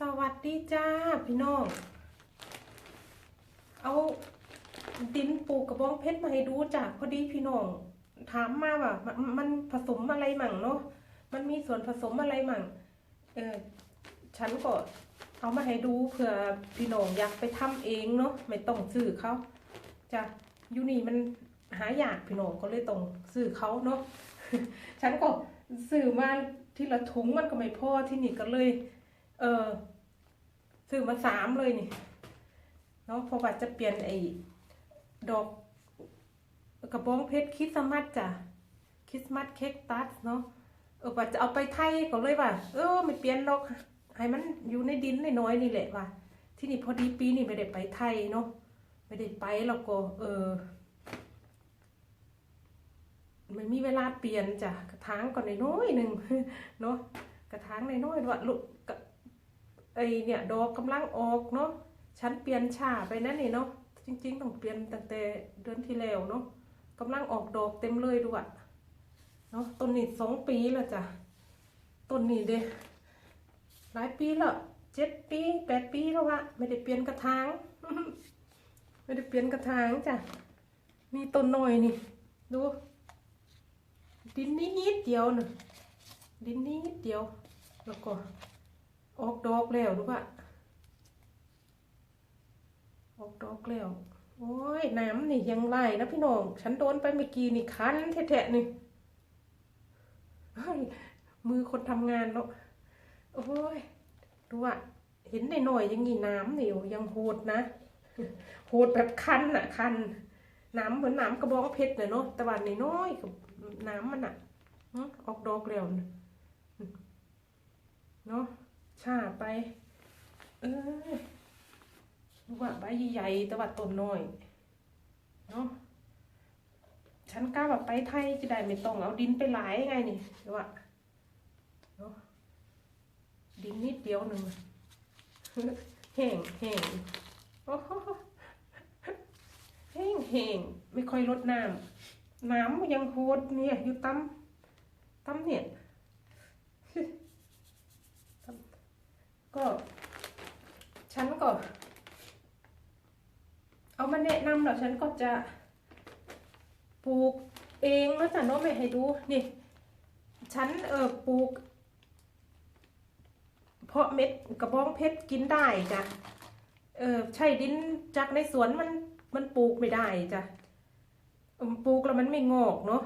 สวัสดีจ้าพี่น้อง เอาดินปลูกกระบองเพชรมาให้ดูจ้ะพอดีพี่น้อง ถามมาว่ามันมันผสมอะไรมั่งเนาะมันมีส่วนผสมอะไรมั่งเออฉันก็เอามาให้ดูเผื่อพี่น้องอยากไปทำเองเนาะไม่ต้องซื้อเขาจ้ะยูนี่มันหายากพี่น้องก็เลยต้องซื้อเขาเนาะฉันก็ซื้อมาที่ละถุงมันก็ไม่พอที่นี่ก็เลย เออซื้อมาสามเลยนี่เนาะเพราะว่าจะเปลี่ยนไอ้ดอกกระบองเพชรคริสต์มาสจ้ะคริสต์มาสเค้กตัสเนาะเออว่าจะเอาไปไทยก็เลยว่า เออไม่เปลี่ยนหรอกให้มันอยู่ในดินน้อยๆนี่แหละว่า ที่นี่พอดีปีนี่ไม่ได้ไปไทยเนาะไม่ได้ไปแล้วก็ เออไม่มีเวลาเปลี่ยนจ้ะกระถางก่อนน้อยหนึ่งเนาะกระถางน้อยๆว่าลูกกะ ไอเนี่ยดอกกำลังออกเนาะฉันเปลี่ยนชาไปนั่นนี่เนาะจริง ๆ ต้องเปลี่ยนตั้งแต่เดือนที่แล้วเนาะกำลังออกดอกเต็มเลยด้วยเนาะต้นนี้สองปีแล้วจ้ะต้นนี้เด้หลายปีแล้วเจ็ดปีแปดปีแล้ววะไม่ได้เปลี่ยนกระถางไม่ได้เปลี่ยนกระถางจ้ะมีต้นหน้อยนี่ ดู ดินนิดเดียวนะดินนิดเดียวแล้วก็ ออกดอกแล้วรู้ปะออกดอกแล้ว โอ้ยน้ำนี่ยังไหลนะพี่น้อง ฉันโดนไปเมื่อกี้นี่คันแทะๆนี่มือคนทำงานเนาะ โอ้ยดูอะเห็นหน่อยๆยังงี้น้ำนี่อยู่ยังโหดนะ โหดแบบคันอะคัน น้ำเหมือนน้ำกระบองเพชรเลยเนาะแต่ว่าน้อยกับน้ำมันอะออกดอกแล้วนะเนาะ ชาไป เออว่าใบใหญ่แต่ว่าต้นน้อย เนาะฉันกล้าแบบไปไทยจะได้ไม่ต้องเอาดินไปหลายไงนี่แต่ว่าเนาะดินนิดเดียวหนึ่งแห้งแห้งโอ้แห้งแห้งไม่ค่อยลดน้ำน้ำยังโหดเนี่ยอยู่ตั้มตั้มเนี่ย ก็ฉันก็ เอามาแนะนำแล้วฉันก็จะปลูกเองแล้วจ้ะน้องไม่ให้ดูนี่ ฉันเออปลูก เพาะเม็ดกระบองเพชรกินได้จ้ะเออใช่ดินจากในสวนมันมันปลูกไม่ได้จ้ะปลูกแล้วมันไม่งอกเนาะ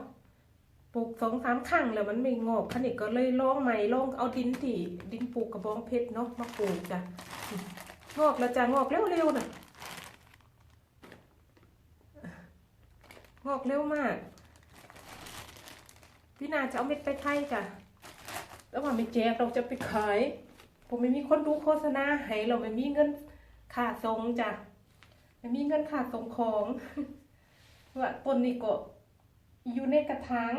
ปลูกสองสามครั้งแล้วมันไม่งอกคันนี้ก็เลยลองใหม่ลองเอาดินที่ดินปลูกกระบองเพชรเนาะมาปลูกจ้ะงอกแล้วจ้ะงอกเร็วๆน่ะงอกเร็วมากพี่นาจะเอาเม็ดไปไทยจ้ะแล้วว่าไม่แจกเราจะไปขายผมไม่มีคนดูโฆษณาให้เราไม่มีเงินค่าส่งจ้ะไม่มีเงินค่าส่งของว่าต้นนี้ก็ อยู่ในกระถาง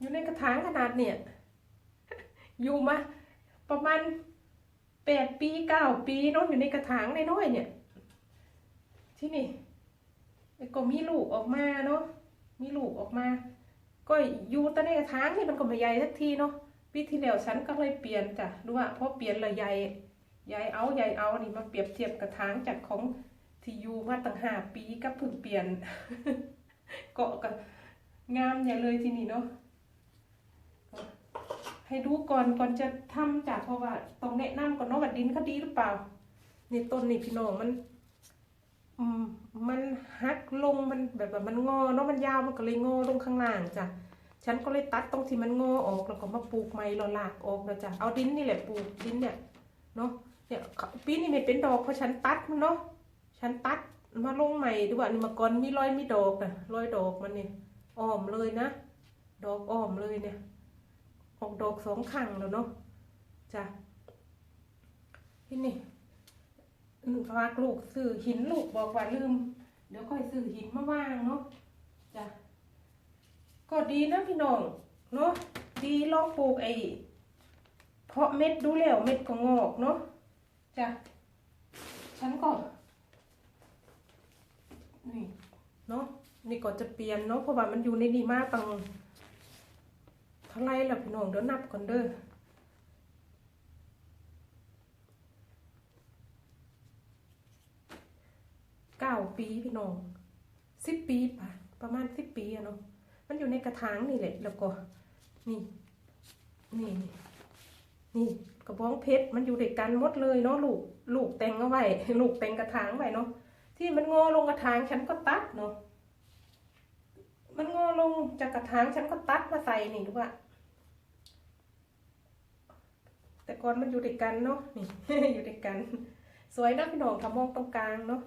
อยู่ในกระถางขนาดเนี่ยอยู่มาประมาณแปดปีเก้าปีเนาะอยู่ในกระถางใน้อยเนี่ย ที่นี่ก็มีลูกออกมาเนาะมีลูกออกมา ก็อยู่แต่ในกระถางนี่มันก็ไม่ใหญ่สักทีเนาะปีที่แล้วฉันก็เลยเปลี่ยนจ้ะรู้ว่าเพอเปลี่ยนเลยใหญ่ใหญ่เอาใหญ่เอานี่มาเปรียบเทียบกระถางจากของที่อยู่มาตั้งห้าปีกับเพิ่งเปลี่ยน เกาะกันงามอย่าเลยทีนี้เนาะให้ดูก่อนก่อนจะทำจ้ะเพราะว่าต้องแนะนำก่อนเนาะว่าดินเขาดีหรือเปล่านี่ต้นนี่พี่น้องมันมันหักลงมันแบบว่ามันงอเนาะมันยาวมันก็เลยงอลงข้างล่างจ้ะฉันก็เลยตัดตรงที่มันงอออกแล้วก็มาปลูกใหม่เราลากออกนะจ้ะเอาดินนี่แหละปลูกดินเนี่ยเนาะเนี่ยปีนี้ไม่เป็นดอกเพราะฉันตัดมันเนาะฉันตัด มาลงใหม่ดีกว่านี่มาก่อนมีรอยมีดอกนะรอยดอกมันเนี่ยอ้อมเลยนะ ดอกอ้อมเลยเนี่ย ออกดอกสองข้างแล้วเนาะจ้ะที่นี่ฝากลูกซื้อหินลูกบอกว่าลืม เดี๋ยวค่อยซื้อหินมาวางเนาะจ้ะก็ดีนะพี่น้องเนาะดีลองปลูกไอ้เพาะเม็ดดูแล้วเม็ดก็งอกเนาะจ้ะฉันก็ นี่เนาะนี่ก็จะเปลี่ยนเนาะเพราะว่ามันอยู่ในดีมากตังเท่าไรล่ะพี่น้องเดี๋ยวนับก่อนเด้อเก้าปีพี่น้องสิบปีป่ะประมาณสิบปีอะเนาะมันอยู่ในกระถางนี่แหละแล้วก็นี่นี่นี่กระบองเพชรมันอยู่ด้วยกันหมดเลยเนาะลูกลูกแต่งเอาไว้ลูกแต่งกระถางไว้เนาะ ที่มันงอลงกระถางฉันก็ตัดเนาะมันงอลงจากกระถางฉันก็ตัดมาใส่นี่ดูว่าแต่ก่อนมันอยู่ด้วยกันเนาะนี่อยู่ด้วยกัน สวยนะพี่น้องทำมองตรงกลางเนาะ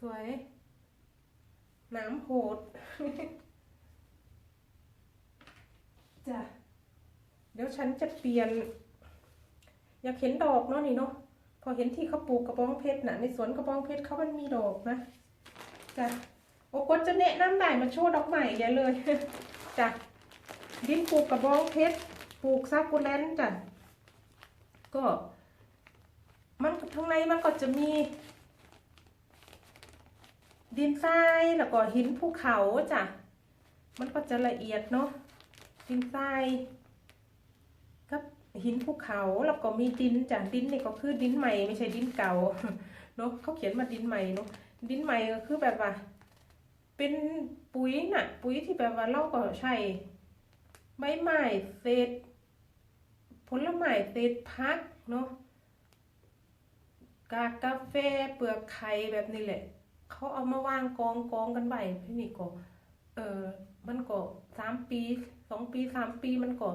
สวยน้ำโหดจ้ะเดี๋ยวฉันจะเปลี่ยน อยากเห็นดอกเนาะนี่เนาะ พอเห็นที่เขาปลูกกระบองเพชรน่ะในสวนกระบองเพชรเขามันมีดอกนะจ้ะโอ้ก็จะแนะนำได้มาโชว์ดอกใหม่อย่าเลยจ้ะดินปลูกกระบองเพชรปลูกซากุแลนจ้ะก็ มันข้างในมันก็จะมี ดินทรายแล้วก็หินภูเขาจ้ะมันก็จะละเอียดเนาะดินทราย หินภูเขาแล้วก็มีดินจ้ะดินนี่ก็คือดินใหม่ไม่ใช่ดินเก่าเนาะเขาเขียนมาดินใหม่เนาะดินใหม่ก็คือแบบว่า เป็นปุ๋ยน่ะ ปุ๋ยที่แบบว่าเราก็ใช้ใบไม้เศษผลไม้เศษพักเนาะกากกาแฟเปลือกไข่แบบนี้แหละเขาเอามาวางกองกองกันไว้พี่นี่ก็เออมันก็สามปีสองปีสามปีมันก็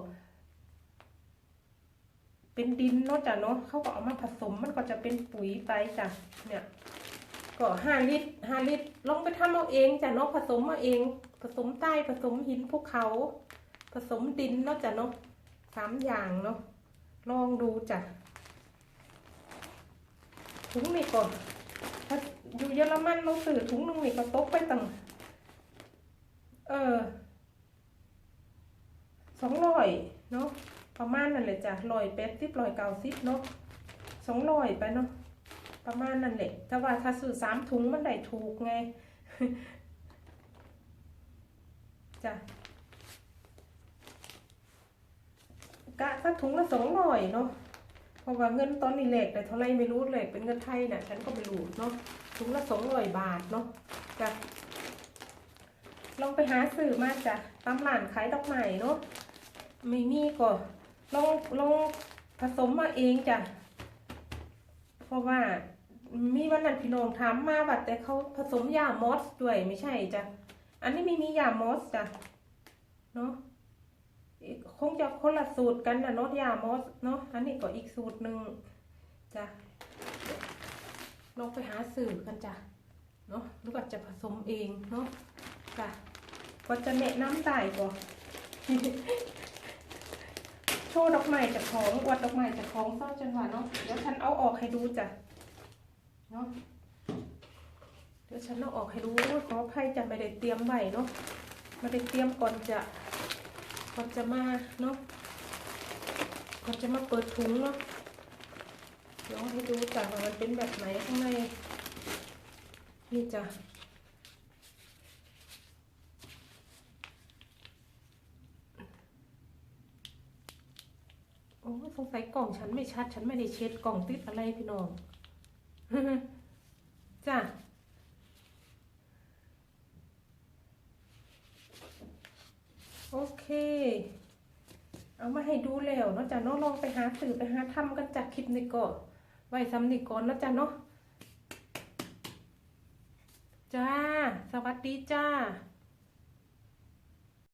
เป็นดินเนาะจ้ะเนาะเขาก็เอามาผสมมันก็จะเป็นปุ๋ยไปจ้ะเนี่ยก็ห้าลิตรห้าลิตรลองไปทำเอาเองจ้ะเนาะผสมเอาเอง ผสมใต้ผสมหินภูเขา ผสมดินเนาะจ้ะเนาะสามอย่างเนาะลองดูจ้ะถุงนี่ก่อนถ้าอยู่เยอรมันเราซื้อถุงนึงนี่ก็ตกไปตั้งเออสองร้อยเนาะ ประมาณนั่นแหละจ้ะร้อยแปดสิบร้อยเก้าสิบเนาะสองร้อยไปเนาะประมาณนั่นแหละแต่ว่าถ้าซื้อสามถุงมันได้ถูกไงจ้ะกะสักถุงละสองร้อยเนาะเพราะว่าเงินตอนนี้แหล็กแต่เท่าไรไม่รู้เลยเป็นเงินไทยน่ะฉันก็ไม่รู้เนาะถุงละสองร้อยบาทเนาะจ้ะลองไปหาซื้อมาจ้ะตามร้านขายดอกไม้เนาะไม่มีก็ ลองลองผสมมาเองจ้ะ เพราะว่ามีวันนั้นพี่น้องถามมาว่าแต่เขาผสมยามอสด้วยไม่ใช่จ้ะ อันนี้ไม่มียามอสจ้ะ เนาะคงจะคนละสูตรกันนะเนาะยามอสเนาะ อันนี้ก็อีกสูตรหนึ่งจ้ะลองไปหาสื่อกันจ้ะ เนาะหรือาจะผสมเองเนาะจ้ะก็จะแนะนำได้ก่อน ว์ดอกไม้จากของอวดดอกไม้จากของเศร้าจังหวะเนาะเดี๋ยวฉันเอาออกให้ดูจ้ะเนาะเดี๋ยวฉันเอาออกให้ดูขออภัยจะไม่ได้เตรียมไว้เนาะไม่ได้เตรียมก่อนจะก่อนจะมาเนาะก่อนจะมาเปิดถุงเนาะลองให้ดูจ้ะว่ามันเป็นแบบไหนข้างในนี่จ้ะ อ้สงสัยกล่องฉันไม่ชัด ฉันไม่ได้เช็ดกล่องติดอะไรพี่น้องจ้ะโอเค เอามาให้ดูแล้วเนาะจ้ะเนาะลองไปหาสื่อไปหาทำกันจากคลิปนี้ก่อนไว้ซ้ำนี่ก่อนเนาะจ้ะเนาะจ้า สวัสดีจ้า